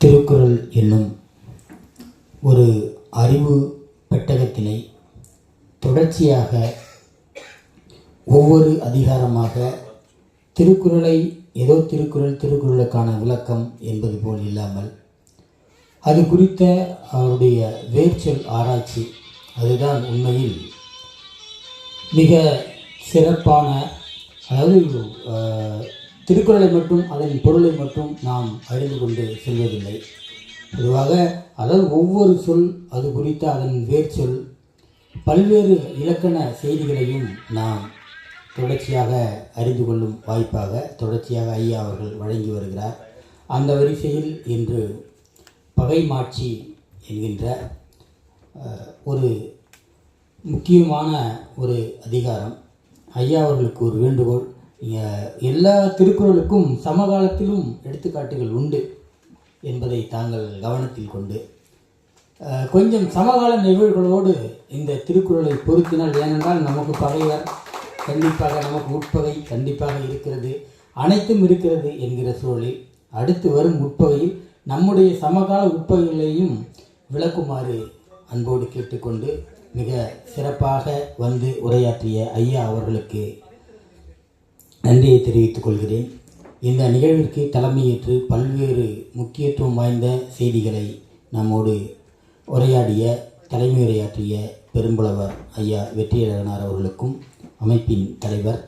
திருக்குறள் என்னும் ஒரு அறிவு பெட்டகத்தினை தொடர்ச்சியாக ஒவ்வொரு அதிகாரமாக திருக்குறளை ஏதோ திருக்குறள் திருக்குறளுக்கான விளக்கம் என்பது போல் இல்லாமல் அது குறித்த அவருடைய வேர்ச்சொல் ஆராய்ச்சி அதுதான் உண்மையில் மிக சிறப்பான அதாவது திருக்குறளை மட்டும் அதன் பொருளை மட்டும் நாம் அறிந்து கொண்டு செல்வதில்லை. பொதுவாக அதாவது ஒவ்வொரு சொல் அது குறித்த அதன் வேர்ச்சொல் பல்வேறு இலக்கண செய்திகளையும் நாம் தொடர்ச்சியாக அறிந்து கொள்ளும் வாய்ப்பாக தொடர்ச்சியாக ஐயா அவர்கள் வழங்கி வருகிறார். அந்த வரிசையில் இன்று பகை மாட்சி என்கின்ற ஒரு முக்கியமான ஒரு அதிகாரம் ஐயா அவர்களுக்கு ஒரு வேண்டுகோள். எல்லா திருக்குறளுக்கும் சமகாலத்திலும் எடுத்துக்காட்டுகள் உண்டு என்பதை தாங்கள் கவனத்தில் கொண்டு கொஞ்சம் சமகால நிகழ்வுகளோடு இந்த திருக்குறளை பொருத்தினால் ஏனென்றால் நமக்கு பகைவர் கண்டிப்பாக நமக்கு உட்பகை கண்டிப்பாக இருக்கிறது அனைத்தும் இருக்கிறது என்கிற சூழலில் அடுத்து வரும் உட்பகையில் நம்முடைய சமகால உட்பகைகளையும் விளக்குமாறு அன்போடு கேட்டுக்கொண்டு மிக சிறப்பாக வந்து உரையாற்றிய ஐயா அவர்களுக்கு நன்றியை தெரிவித்துக் கொள்கிறேன். இந்த நிகழ்விற்கு தலைமையேற்று பல்வேறு முக்கியத்துவம் வாய்ந்த செய்திகளை நம்மோடு உரையாடிய தலைமை உரையாற்றிய பெரும்புலவர் ஐயா வெற்றியழகனார் அவர்களுக்கும் அமைப்பின் தலைவர்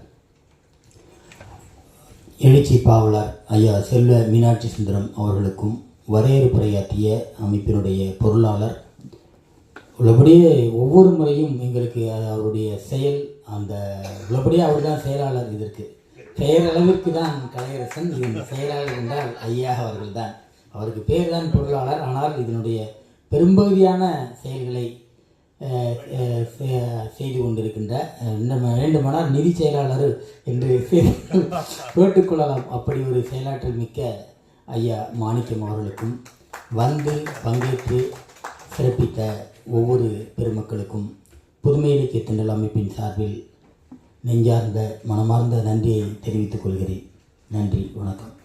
எழுச்சி பாவலர் ஐயா செல்வ மீனாட்சி சுந்தரம் அவர்களுக்கும் வரையறுப்புரையாற்றிய அமைப்பினுடைய பொருளாளர். உள்ளபடியே ஒவ்வொரு முறையும் எங்களுக்கு அது அவருடைய செயல் அந்த உள்ளபடியே அவர் தான் செயலாளர் இதற்கு. பெயரளவிற்கு தான் கலையரசன் இதன் செயலாளர் என்றால் ஐயா அவர்கள் தான் அவருக்கு பேர் தான் பொருளாளர். ஆனால் இதனுடைய பெரும்பகுதியான செயல்களை செய்து கொண்டிருக்கின்ற வேண்டுமானால் நிதி செயலாளர் என்று கேட்டுக்கொள்ளலாம். அப்படி ஒரு செயலாற்றல் மிக்க ஐயா மாணிக்கம் அவர்களுக்கும் வந்து பங்கேற்று சிறப்பித்த ஒவ்வொரு பெருமக்களுக்கும் புதுமை இலக்கிய திண்டல் அமைப்பின் சார்பில் நெஞ்சார்ந்த மனமார்ந்த நன்றியை தெரிவித்துக் கொள்கிறேன். நன்றி வணக்கம்.